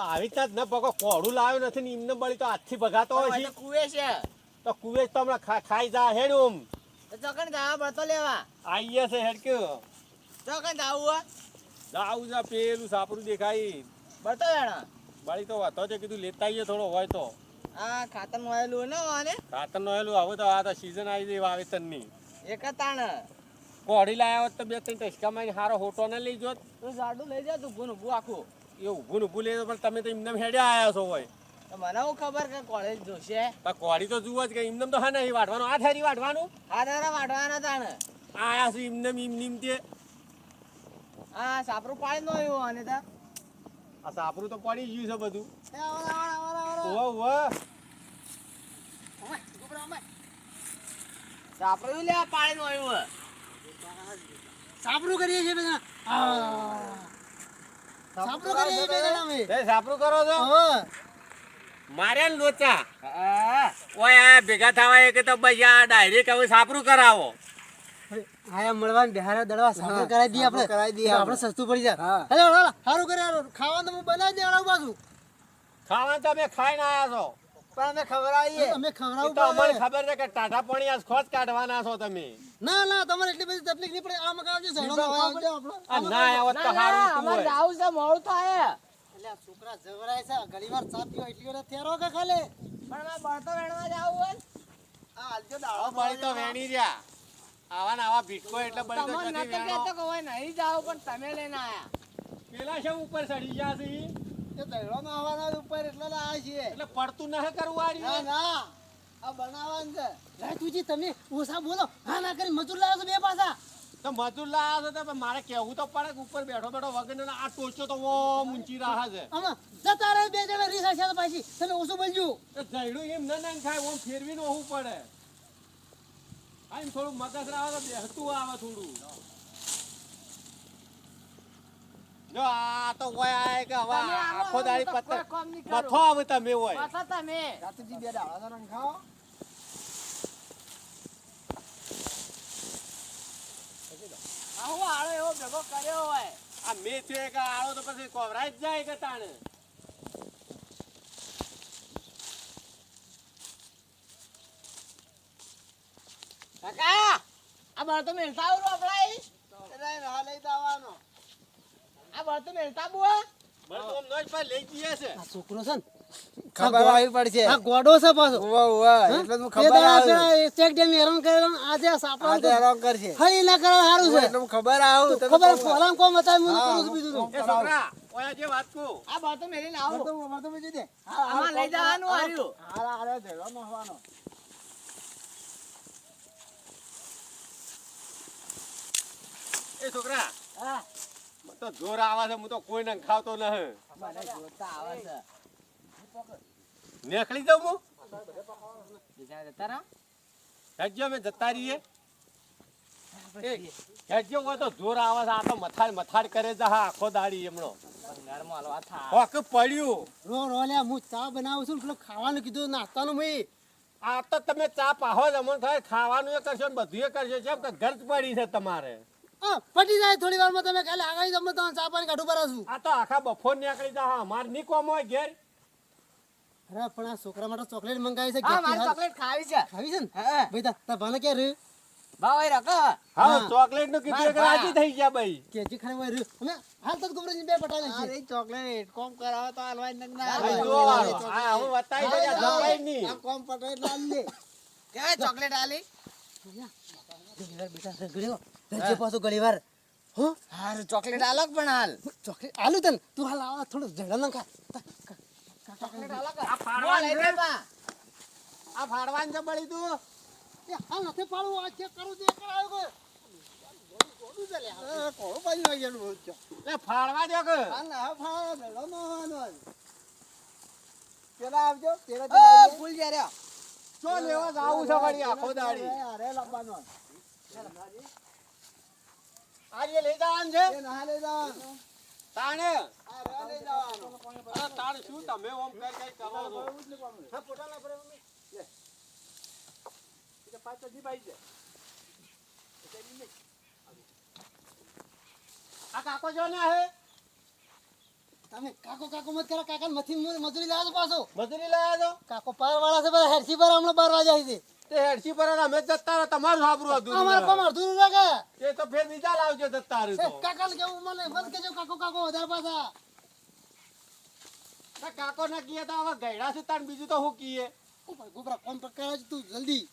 આવી જ ન ભગો કોળું લાવ્યો નથી ને એમને બળી તો હાથથી ભગાતો હોય છે તો કુવે છે. તો કુવે તો હમણાં ખાઈ જા હેડું તો ચોકન જવા બળતો લેવા. આઈએ છે હેડક્યો. ચોકન જાવું હે. આવું જા પેલું સાપરું દેખાય. બળતો વેણા. બળી તો વાતો છે કીધું લેતા આવીએ થોડો હોય તો. આ ખાતર મોયેલું ને આને ખાતર નોયેલું હવે તો આ તો સીઝન આવી ગઈ વાવેતરની. એક જ તાણ. કોળી લાયા હોત તો બે ત્રણ ટચકામાં હારો હોટો ને લઈ જોત. તું જાડું લઈ જા તું ભૂન ભૂ આખું. એ ઊભું ને ઊભું લઈ પણ તમે તો એમને હેડ્યા આવ્યા છો હોય. મને હું ખબર કે કોલેજ જોશે. પણ કોળી તો જુઓ જ કે એમને તો હા નહીં વાટવાનું આ થેરી વાટવાનું આ તારા વાટવાના તાણ. આયા છું એમને એમ નીમ તે. હા સાપરું પાડી નો આવ્યું આને તા. આ સાપરું તો પડી ગયું છે બધું. એ આવો, આવો, આવો, આવો, આવો. ઓવા ઓવા સાપરું લે પાડી નો આવ્યું સાપરું કરીએ છીએ બધા. સાપરું કરી બધા અમે? તે સાપરું કરો છો? માર્યા ને લોચા? ઓય આ ભેગા થવા એ કે તો બસ આ ડાયરેક્ટ હવે સાપરું કરાવો. આયા મળવા બિહારા દળવા સાપરું કરાવી દઈએ આપણે. કરાવી દઈએ આપણે સસ્તું પડી જાય. હા. હેલો હેલો સારું કરે હારું. ખાવાનું તો હું બનાવી દે આવું બાજુ ખાવાનું તમે ખાઈને આયા છો. પણ અમે ખવડાવીએ. અમે ખવડાવું તો અમને ખબર છે કે ટાટા પાણી આજ ખોજ કાઢવાના છો તમે. ના ના તમારે એટલી બધી તકલીફ નહીં પડે. આ મગાવજો ઝઘડો ના ખાવા પડે. આ ના આવ્યો તો સારું તું અમાર હોય. છે મોળ તો થાય. એટલે છોકરા ઝઘડાય છે ઘણીવાર એટલી વાર થેરો કે ખાલે? પણ મેં બળતો વેણવા જાવું હોય આ હાલજો દાળો બળતો વેણી રહ્યા. આવા ના આવા ભીટકો એટલે બળી તો તમને જતી નતો વેણો. કહેતો કે નહીં જાવ પણ તમે લઈને આયા. પેલા છે ઉપર ચડી ગયા છે તે એ દહીડો ના આવવાના ઉપર એટલે લાયા છે એટલે પડતું ના કરવું આ ના ના. આ બનાવવાનું છે. લા તમે ઓછા બોલો હા ના કરી મજૂર લાવ્યો છો બે પાછા. તો મજૂર લાયા છો તો મારે કેવું તો પડે ઉપર બેઠો બેઠો વગર આ ટોચો તો ઓ ઊંચી રાહ છે. આમાં જતા રહે બે જણા રીસ હશે પાછી તમે ઓછું બોલજો. જઈડું એમ ના ના ખાય ઓમ ફેરવીને ઓહું પડે. આ એમ થોડું મગજ આવે તો બેસતું આવે થોડું. જો આ તો હોય આ કે હવે આખો દાડી કરું. બથો આવે તમે હોય. પાછા તમે. રાતુજી બે દાડા ખાઓ આવો આળો એવો ભેગો કર્યો હોય. આ મેં થયો કે તો પછી કોવરાઈ જ જાય કે તાણે કાકા આ બળ તો મેલતા એટલે ના લઈ જવાનો. આ બળ તો મેલતા બુઆ બસ તો આમ પર લઈ જઈએ છે. આ છોકરો છે ને ખબર આવી પડશે. આ ગોડો છે પાછો. ઉવા ઉવા એટલે હું ખબર આવે. ચેક ડેમ હેરાન કરેલો આજે આ આ સાપડા તો હેરાન કરશે. હળી ના કરવા સારું છે. એટલે ખબર આવું તમે ખબર ફોલામ કોમ હતા હું કરું બીજું તો એ છોકરા ઓય જે વાત કહું. આ બળ તો મેલીને તો તો બીજું દે. આમાં લઈ જવાનું આવ્યું હારા હારા દહીડો નાખવાનો એ છોકરા હા. તો જોર આવે છે હું તો કોઈ ને ખાવતો નહીં. મને જોતા આવે છે. નીકળી જાઉં હું? બીજા જતા હેડજો અમે જતા રહીએ. હેડજો હોય તો જોર આવે છે આ તો મથાડ મથાડ કરે છે હા આખો દાડી એમનો. હોક પડ્યું. રો રો લ્યા હું ચા બનાવું છું ને ખાવાનું કીધું નાસ્તાનું મેં. આ તો તમે ચા પાહો જ અમને થાય ખાવાનું એ કરશો ને બધું એ કરશો જેમ કે પડી છે તમારે. હા પટી જાય થોડી વારમાં તમે કાલે તમને ચા પાણી કાઢું ભરાશું આ તો આખા બફોર નીકળી જા હા મારે નહીં કોમ હોય ઘેર. અરે પણ આ છોકરા માટે ચોકલેટ મંગાવી છે હા મારે. ચોકલેટ ખાવી છે. ખાવી છે ને? હા ભાઈ તા તા ભાને કે રે એ રકો હા. ચોકલેટનું કીધું કે રાજી થઈ ગયા ભાઈ. કેજી ખાને હોય રહ્યું? અમે હાલ તો ગોબરાજી બે પટાલે છે. અરે ચોકલેટ કોમ કરાવો તો આલવાઈ ને ના હા, જો આ હું બતાઈ દઉં, આ જવાય નહીં. આ કોમ પટાઈ લાલ લે કે ચોકલેટ આલી ગળીવાર બેટા રગડ્યો જે પાછો ગળીવાર. હો? હારું ચોકલેટ આલક પણ હાલ? ચોકલેટ આલુ તન? તું હાલ આવા થોડું જડા ના ખા કે આ ફાડવાનું છે. બળી તું. એ નથી પાડવું આ ચેક કરું તે કરાયો કે. એ કોળું બાજુ આવી ગયેલું બહુ જ છે. લે ફાડવા દો કે. આ ના ફાળો દહીડો નાખવાનો જ. પેલા આવજો પેલા ભૂલ ગયા ચો લેવા જાવું છે વળી આખો દાડી. અરે લાવવાનો આજે લઈ જવાનું છે. ના લઈ જવાનું. તાણે રે લઈ જવાનું અરે તાણ શું તમે ઓમ કઈ કઈ કરો છો? હા પોતા ના પડે મમ્મી એટલે પાછો જીભાઈ છે. આ કાકો જો ને હે? તમે કાકો કાકો મત કરો કાકા મથી મજૂરી લાવો પાછો. મજૂરી લાયા છો? કાકો પાર વાળા છે બધા હેરસી પર હમણાં બાર વાગે આવી છે તે હેડસી પર અમે જતા રહો તમારું સાબરું હતું અમારે કોમ એ તો ફેર બીજા લાવજો જતા કાકા કેવું? મને મત કેજો કાકો કાકો વધારે પાછા. કાકો ના કીએ તો હવે ગયડા છે તાર બીજું તો હું કીએ? ઉપર ગોબરા કોમ છે તું? જલ્દી.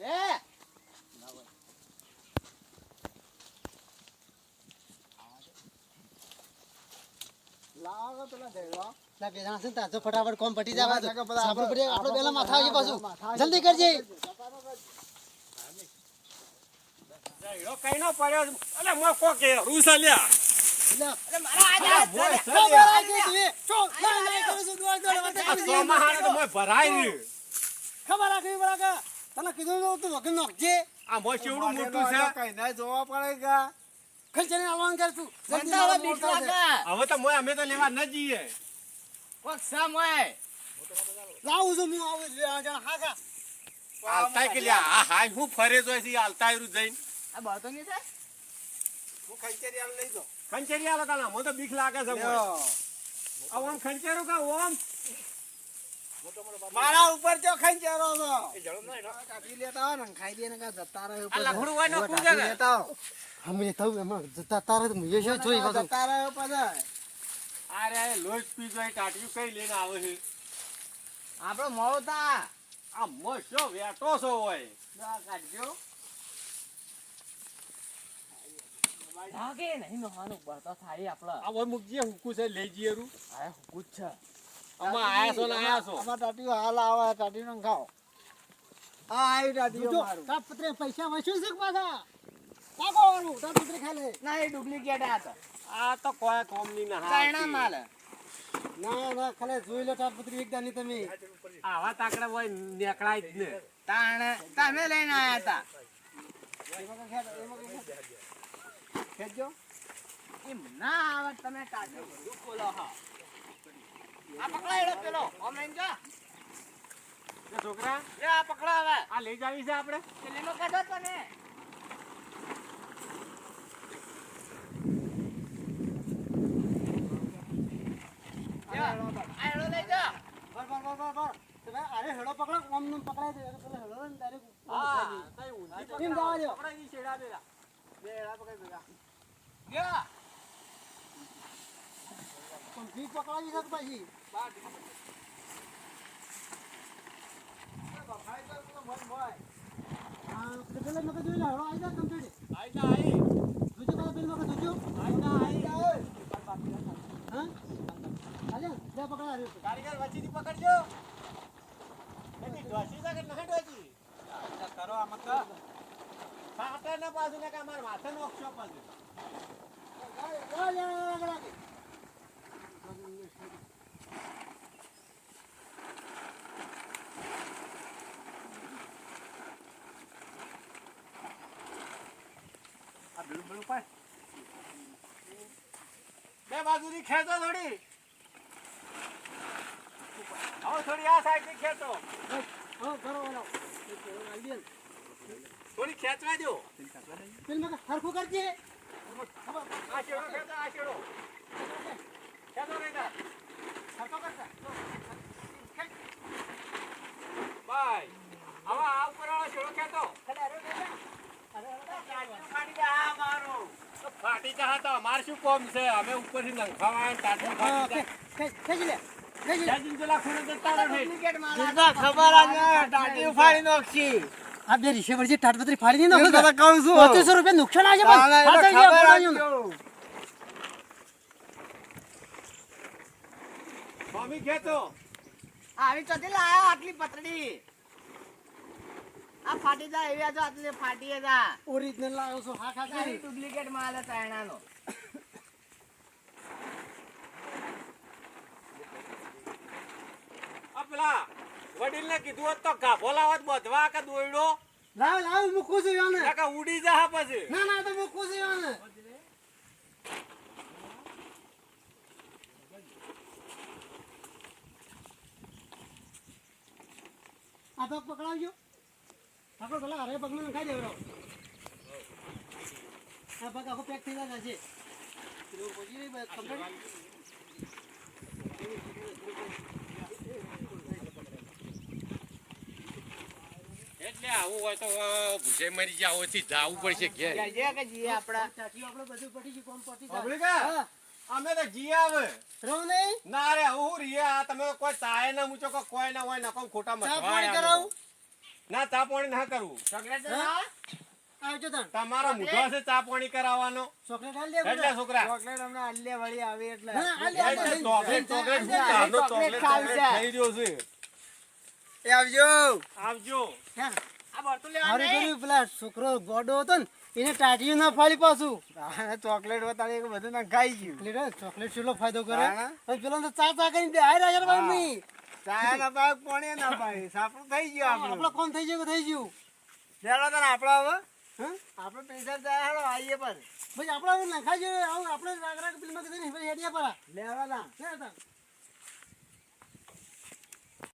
એ! લાવો પેલા ધેડો. ના બે જણા છે ને તાજો ફટાફટ કોમ પટી જાય દો. આપણે પેલા માથા આવી પાછું. જલ્દી કરજે. કઈ નો પડ્યો. અલે મો કો કે આજા મોય ખબર પડે કે તને કીધું તું વગર નોખજે. આ મોય ચેવડું મોટું છે? કઈ ના જોવા પડે કા ખર્ચાને આવવાનું કર તું. હવે તો મોય અમે તો લેવા ન જઈએ. કોક સમ હોય લાવું છું હું આવું જણા હા આલતાય કે લ્યા હા હાય હું ફરે જોઈ છે આલતાય રૂ જઈને. આ બળતો નહીં થાય હું ખંચેરિયા લઈ જાઉં. ખંચેરિયા આલો કાના મને તો બીક લાગે છે. ઓમ ખંચેરું કા ઓમ? મારા ઉપર જો ખંચેરો છો. કાઢી લેતા હોય ને ખાઈ દે ને કા જતા રહે આ લખડું હોય ને કુજે લેતા હો. હમણાં થયું એમાં જતા તારે એ શું જોઈ પાછું. જતા રહે પછી અરે લોજ પી જોઈ ટાટિયું કઈ લઈને આવે છે? આપણો મોડો તા આ મોશો વેટો છો હોય. ના કાઢજો. ધાગે નહીં નહાનું બળતો થાય આપડે આ ઓય મુકજે હુકુ છે લઈ જઈએ રૂ. આ હુકુ જ છે. અમા આયા છો ને આયા છો? આમાં ટાટી હાલ આવે ટાટીનો ખાઓ. આ આવી ટાટી મારું. તા પત્રે પૈસા વસૂલ છે કે પાછા? કાકો વાળું તા પત્રે ખાલે. ના એ ડુપ્લિકેટ આ તો આ તો કોઈ કોમની ના ચાઇના માલ ના ના ખાલે જોઈ લો તાપપત્રી એકદા ની તમે. આવા તાકડા હોય નેકળાય જ ને. તાણે તમે લઈને આયા તા. ખેંચજો એમ ના આવે તમે કાઢો. બોલો હા આ પકડાયેલો પેલો. ઓમલાઈન જા. એ છોકરા લે આ પકડા હવે આ લઈ જાવી છે આપણે? પેલીનો કાઢો તને અરે હેડો પકડો ઓમનું પકડાય દે પેલા હેડો ને ડાયરેક્ટ હા કઈ ઊંધી છેડા બેલા બે એડા પકડી ભેગા. ભીખ પકડાવી છે પછી પેલા મકે જોઈ લે હેડો આવી જા કમ્પ્લીટ આઈ જા આઈ જોજો પેલા પેલા મકે જોજો આઈ જા આઈ હા હાલે લે પકડા રહ્યો કારીગર વચ્ચેથી પકડજો એની ડોસી સાગર કે ના ડોસી કરો આમાં તો. ફાટા ના પાછું ને કે અમાર માથે નોખશો પાછું લે લે લે લે આ બીડું બીડું પાડ બે બાજુથી ખેંચો થોડી. હવે થોડી આ સાઈડથી ખેંચો. થોડી ખેંચવા દો સરખું કરજે આ છેડો ખેંચો, આ છેડો ખેંચો નહીં તાર ખેંચો કરતા. બાય. હવે આ ઉપર ખેંચો. ફાટી જા તો અમારે શું કોમ છે? અમે ઉપરથી નંખાવા ટાટું ફાટી ખેંચ લે નુકસાન આવે છે. તારા પણ એને આ ફાટી જાય એવી ફાટી જા ઓરિજિનલ લાવ્યો છો હા ખા ડુપ્લિકેટ માલ છે ચાઇનાનો આ પેલા વડીલને કીધું હોત તો ગાભો લાવત બધવા કે દોયડો. લાવ લાવ મૂકું છું યાને. નકા ઉડી જા પછી. ના ના તો મૂકું છું યાને. આ તો પકડાવજો. આપણે પેલા અરે પગને નખાઈ દેવરો આ પગ આખો પેક થઈ જાય છે? એટલે આવું હોય તો ભૂસે મરી જાવથી જાવું પડશે ઘેર જઈએ કે જઈએ આપડા. આપણે બધું પડી ગયું કોમ પટી બાબલી જાય. કા? હા. અમે તો જી આવે. રહું નહીં? ના રે હું રીએ આ તમે કોઈ ચાય ના મૂચો કે કોઈ ના હોય નકો ખોટા મત પાણી કરાવું. ના ચા પાણી ના કરવું. આવજો તણ તમારો મૂઢો છે? ચા પાણી કરાવવાનો? ચોકલેટ હાલ દે એટલે છોકરા. ચોકલેટ અમને વળી આવી એટલે. Chocolate chocolate chocolate chocolate. થઈ રહ્યો છે. એ આવજો. આવજો. આ લેવા. પેલા ગોડો હતો ને એને ટાટિયું ના ફાળી પાછું. ચોકલેટ વતાડી બધું ખાઈ ગયું. ચોકલેટ ચોકલેટ કેટલો ફાયદો કરે. પેલો તો ચા ચા કરીને બેહાઈ રહ્યા છે ને ભાઈ પાણી ના પાય સાપડું થઈ ગયું આપણો. આપણું કોણ થઈ ગયું થઈ ગયું? ચાલો તને આપડા હવે આપણે પૈસા જાય હાલો આવીએ પર ભાઈ આપણે નખાઈ આવું આપણે રાગ રાગ પેલીમાં કીધું ને ભાઈ હેડિયા પરા. લેવાના.